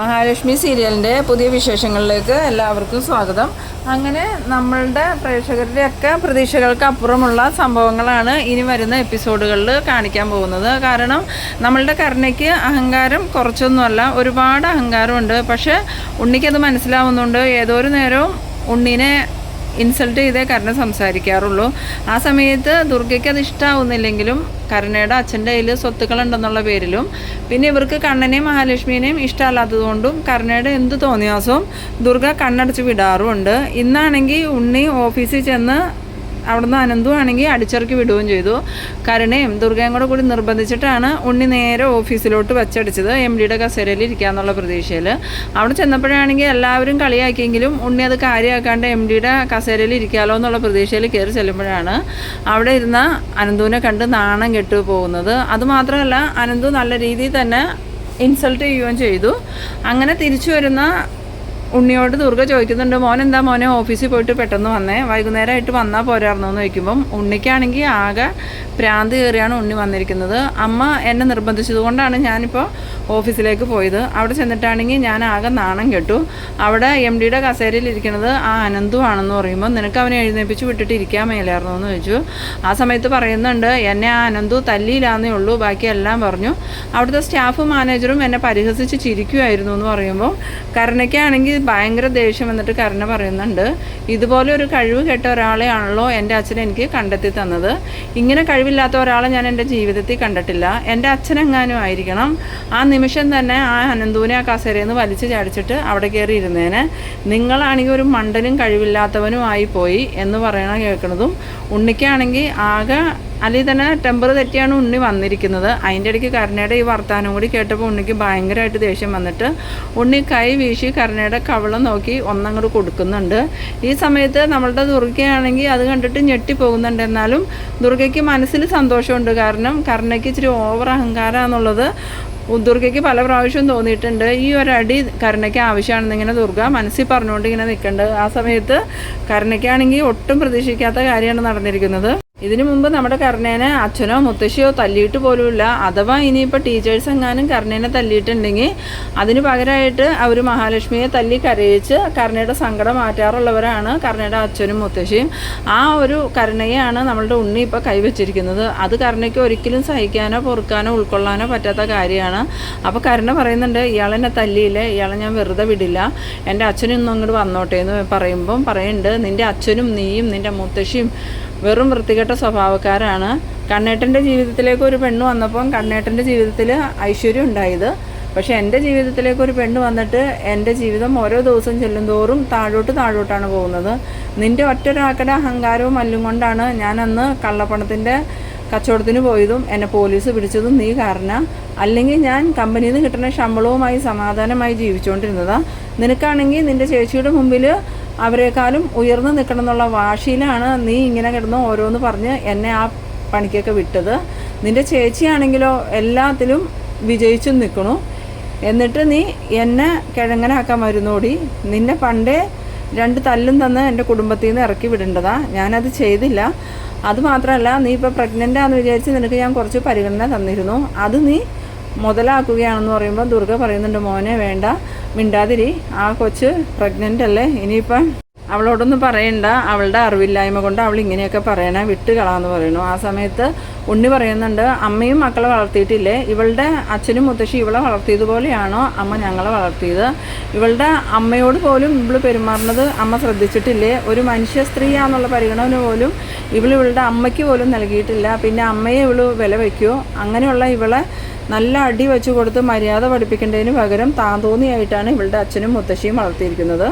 മഹാലക്ഷ്മി സീരിയലിന്റെ പുതിയ വിശേഷങ്ങളിലേക്ക് എല്ലാവർക്കും സ്വാഗതം. അങ്ങനെ നമ്മളുടെ പ്രേക്ഷകരുടെയൊക്കെ പ്രതീക്ഷകൾക്ക് അപ്പുറമുള്ള സംഭവങ്ങളാണ് ഇനി വരുന്ന എപ്പിസോഡുകളിൽ കാണിക്കാൻ പോകുന്നത്. കാരണം നമ്മളുടെ കരുണയ്ക്ക് അഹങ്കാരം കുറച്ചൊന്നുമല്ല ഒരുപാട് അഹങ്കാരമുണ്ട്. പക്ഷേ ഉണ്ണിക്കത് മനസ്സിലാവുന്നുണ്ട്. ഏതോ ഒരു നേരവും ഉണ്ണിനെ ഇൻസൾട്ട് ചെയ്തേ കരുണ സംസാരിക്കാറുള്ളൂ. ആ സമയത്ത് ദുർഗയ്ക്ക് അത് ഇഷ്ടമാവുന്നില്ലെങ്കിലും കരുണയുടെ അച്ഛന്റെ കയ്യിൽ സ്വത്തുക്കളുണ്ടെന്നുള്ള പേരിലും പിന്നെ ഇവർക്ക് കണ്ണനെയും മഹാലക്ഷ്മിനെയും ഇഷ്ടമല്ലാത്തതുകൊണ്ടും കരുണയുടെ എന്ത് തോന്നിയാസവും ദുർഗ കണ്ണടച്ച് വിടാറുമുണ്ട്. ഇന്നാണെങ്കിൽ ഉണ്ണി ഓഫീസിൽ ചെന്ന് അവിടുന്ന് അനന്തുവാണെങ്കിൽ അടിച്ചിറക്കി വിടുകയും ചെയ്തു. കരുണയും ദുർഗയും കൂടെ കൂടി നിർബന്ധിച്ചിട്ടാണ് ഉണ്ണി നേരെ ഓഫീസിലോട്ട് വെച്ചടിച്ചത്. എം ഡിയുടെ കസേരയിൽ ഇരിക്കാന്നുള്ള പ്രതീക്ഷയിൽ. അവിടെ ചെന്നപ്പോഴാണെങ്കിൽ എല്ലാവരും കളിയാക്കിയെങ്കിലും ഉണ്ണി അത് കാര്യമാക്കാണ്ട് എം ഡിയുടെ കസേരയിൽ ഇരിക്കാമല്ലോ എന്നുള്ള പ്രതീക്ഷയിൽ കയറി ചെല്ലുമ്പോഴാണ് അവിടെ ഇരുന്ന അനന്തുവിനെ കണ്ട് നാണം കെട്ടു പോകുന്നത്. അതുമാത്രമല്ല അനന്തു നല്ല രീതിയിൽ തന്നെ ഇൻസൾട്ട് ചെയ്യുകയും ചെയ്തു. അങ്ങനെ തിരിച്ചു വരുന്ന ഉണ്ണിയോട് ദുർഗ ചോദിക്കുന്നുണ്ട് മോൻ എന്താ മോനെ ഓഫീസിൽ പോയിട്ട് പെട്ടെന്ന് വന്നേ? വൈകുന്നേരമായിട്ട് വന്നാൽ പോരായിരുന്നു? എന്ന് ചോദിക്കുമ്പം ഉണ്ണിക്കാണെങ്കിൽ ആകെ പ്രാന്ത് കയറിയാണ് ഉണ്ണി വന്നിരിക്കുന്നത്. അമ്മ എന്നെ നിർബന്ധിച്ചതുകൊണ്ടാണ് ഞാനിപ്പോൾ ഓഫീസിലേക്ക് പോയത്. അവിടെ ചെന്നിട്ടാണെങ്കിൽ ഞാൻ ആകെ നാണം കെട്ടു. അവിടെ എം ഡിയുടെ കസേരയിൽ ഇരിക്കുന്നത് ആ അനന്തു ആണെന്ന് പറയുമ്പോൾ നിനക്ക് അവനെ എഴുന്നേപ്പിച്ച് വിട്ടിട്ട് ഇരിക്കാൻ മേലായിരുന്നു എന്ന് ചോദിച്ചു. ആ സമയത്ത് പറയുന്നുണ്ട് എന്നെ ആ അനന്തു തല്ലിയില്ലാന്നേ ഉള്ളൂ ബാക്കി എല്ലാം പറഞ്ഞു. അവിടുത്തെ സ്റ്റാഫ് മാനേജറും എന്നെ പരിഹസിച്ച് ചിരിക്കുമായിരുന്നു എന്ന് പറയുമ്പോൾ കരുണയ്ക്കാണെങ്കിൽ ഭയങ്കര ദേഷ്യം വന്നിട്ട് കരുണ പറയുന്നുണ്ട് ഇതുപോലെ ഒരു കഴിവ് കെട്ട ഒരാളെയാണല്ലോ എന്റെ അച്ഛൻ എനിക്ക് കണ്ടെത്തി തന്നത്. ഇങ്ങനെ കഴിവില്ലാത്ത ഒരാളെ ഞാൻ എന്റെ ജീവിതത്തിൽ കണ്ടിട്ടില്ല. എന്റെ അച്ഛനെങ്ങാനും ആയിരിക്കണം. ആ നിമിഷം തന്നെ ആ അനന്തൂനെ ആ കസേരയിൽ നിന്ന് വലിച്ചു ചാടിച്ചിട്ട് അവിടെ കയറി ഇരുന്നേനെ. നിങ്ങളാണെങ്കിൽ ഒരു മണ്ടനും കഴിവില്ലാത്തവനും ആയി പോയി എന്ന് പറയണ കേൾക്കുന്നതും ഉണ്ണിക്കാണെങ്കിൽ ആകെ അല്ലെങ്കിൽ തന്നെ ടെമ്പർ തെറ്റിയാണ് ഉണ്ണി വന്നിരിക്കുന്നത്. അതിന്റെ ഇടയ്ക്ക് കരുണയുടെ ഈ വർത്തമാനം കൂടി കേട്ടപ്പോൾ ഉണ്ണിക്ക് ഭയങ്കരമായിട്ട് ദേഷ്യം വന്നിട്ട് ഉണ്ണി കൈ വീശി കരുണയുടെ കവളം നോക്കി ഒന്നങ്ങോട്ട് കൊടുക്കുന്നുണ്ട്. ഈ സമയത്ത് നമ്മളുടെ ദുർഗയാണെങ്കിൽ അത് കണ്ടിട്ട് ഞെട്ടിപ്പോകുന്നുണ്ട്. എന്നാലും ദുർഗയ്ക്ക് മനസ്സിൽ സന്തോഷമുണ്ട്. കാരണം കരുണയ്ക്ക് ഇച്ചിരി ഓവർ അഹങ്കാരമെന്നുള്ളത് ദുർഗയ്ക്ക് പല പ്രാവശ്യം തോന്നിയിട്ടുണ്ട്. ഈ ഒരടി കരുണയ്ക്ക് ആവശ്യമാണെന്ന് ഇങ്ങനെ ദുർഗ മനസ്സിൽ പറഞ്ഞുകൊണ്ട് ഇങ്ങനെ നിൽക്കേണ്ടത് ആ സമയത്ത് കരുണയ്ക്കാണെങ്കിൽ ഒട്ടും പ്രതീക്ഷിക്കാത്ത കാര്യമാണ് നടന്നിരിക്കുന്നത്. ഇതിനു മുമ്പ് നമ്മുടെ കർണേനെ അച്ഛനോ മുത്തശ്ശിയോ തല്ലിയിട്ട് പോലുമില്ല. അഥവാ ഇനിയിപ്പോൾ ടീച്ചേഴ്സ് എങ്ങാനും കർണേനെ തല്ലിയിട്ടുണ്ടെങ്കിൽ അതിന് പകരമായിട്ട് അവർ മഹാലക്ഷ്മിയെ തല്ലി കരയിച്ച് കർണയുടെ സങ്കടം മാറ്റാറുള്ളവരാണ് കർണയുടെ അച്ഛനും മുത്തശ്ശിയും. ആ ഒരു കരുണയാണ് നമ്മളുടെ ഉണ്ണി ഇപ്പോൾ കൈവച്ചിരിക്കുന്നത്. അത് കരുണയ്ക്ക് ഒരിക്കലും സഹിക്കാനോ പൊറുക്കാനോ ഉൾക്കൊള്ളാനോ പറ്റാത്ത കാര്യമാണ്. അപ്പോൾ കരുണ പറയുന്നുണ്ട് ഇയാളെന്നെ തല്ലിയില്ലേ ഇയാളെ ഞാൻ വെറുതെ വിടില്ല. എന്റെ അച്ഛനും ഇന്നും അങ്ങോട്ട് വന്നോട്ടെ എന്ന് പറയുമ്പം പറയുന്നുണ്ട് നിന്റെ അച്ഛനും നീയും നിന്റെ മുത്തശ്ശിയും വെറും വൃത്തികെട്ട സ്വഭാവക്കാരാണ്. കണ്ണേട്ടന്റെ ജീവിതത്തിലേക്ക് ഒരു പെണ്ണ് വന്നപ്പം കണ്ണേട്ടന്റെ ജീവിതത്തിൽ ഐശ്വര്യം ഉണ്ടായത്. പക്ഷേ എന്റെ ജീവിതത്തിലേക്ക് ഒരു പെണ്ണ് വന്നിട്ട് എന്റെ ജീവിതം ഓരോ ദിവസം ചെല്ലുന്തോറും താഴോട്ട് താഴോട്ടാണ് പോകുന്നത്. നിന്റെ ഒറ്റൊരാക്കടെ അഹങ്കാരവും മല്ലും കൊണ്ടാണ് ഞാനന്ന് കള്ളപ്പണത്തിന്റെ കച്ചവടത്തിന് പോയതും എന്നെ പോലീസ് പിടിച്ചതും നീ കാരണം. അല്ലെങ്കിൽ ഞാൻ കമ്പനിയിൽ നിന്ന് കിട്ടുന്ന ശമ്പളവുമായി സമാധാനമായി ജീവിച്ചുകൊണ്ടിരുന്നതാണ് നിനക്കാണെങ്കിൽ നിന്റെ ചേച്ചിയുടെ മുമ്പിൽ അവരെക്കാളും ഉയർന്നു നിൽക്കണം എന്നുള്ള വാശിയിലാണ് നീ ഇങ്ങനെ കിടന്ന് ഓരോന്ന് പറഞ്ഞ് എന്നെ ആ പണിക്കൊക്കെ വിട്ടത്. നിന്റെ ചേച്ചിയാണെങ്കിലോ എല്ലാത്തിലും വിജയിച്ചു നിൽക്കണു. എന്നിട്ട് നീ എന്നെ കിഴങ്ങനാക്കാൻ വരുന്നോടി നിന്നെ പണ്ടേ രണ്ട് തല്ലും തന്ന് എന്റെ കുടുംബത്തിൽ നിന്ന് ഇറക്കി വിടേണ്ടതാ. ഞാനത് ചെയ്തില്ല. അതുമാത്രമല്ല നീ ഇപ്പോൾ പ്രഗ്നന്റ് ആണെന്ന് വിചാരിച്ച് നിനക്ക് ഞാൻ കുറച്ച് പരിഗണന തന്നിരുന്നു. അത് നീ മുതലാക്കുകയാണെന്ന് പറയുമ്പോൾ ദുർഗ പറയുന്നുണ്ട് മോനെ വേണ്ട. മിണ്ടാതിരി. ആ കൊച്ച് പ്രഗ്നന്റ് അല്ലേ? ഇനിയിപ്പം അവളോടൊന്നും പറയണ്ട. അവളുടെ അറിവില്ലായ്മ കൊണ്ട് അവൾ ഇങ്ങനെയൊക്കെ പറയണ. വിട്ട് കളാന്ന് പറയുന്നു. ആ സമയത്ത് ഉണ്ണി പറയുന്നുണ്ട് അമ്മയും മക്കളെ വളർത്തിയിട്ടില്ലേ? ഇവളുടെ അച്ഛനും മുത്തശ്ശി ഇവളെ വളർത്തിയതുപോലെയാണോ അമ്മ ഞങ്ങളെ വളർത്തിയത്? ഇവളുടെ അമ്മയോട് പോലും ഇവൾ പെരുമാറുന്നത് അമ്മ ശ്രദ്ധിച്ചിട്ടില്ലേ? ഒരു മനുഷ്യ സ്ത്രീയാന്നുള്ള പരിഗണന പോലും ഇവൾ ഇവളുടെ അമ്മയ്ക്ക് പോലും നൽകിയിട്ടില്ല. പിന്നെ അമ്മയെ ഇവൾ വില വയ്ക്കുമോ അങ്ങനെയുള്ള ഇവളെ നല്ല അടി വെച്ച് കൊടുത്ത് മര്യാദ പഠിപ്പിക്കേണ്ടതിന് പകരം താന്തോന്നിയായിട്ടാണ് ഇവളുടെ അച്ഛനും മുത്തശ്ശിയും വളർത്തിയിരിക്കുന്നത്.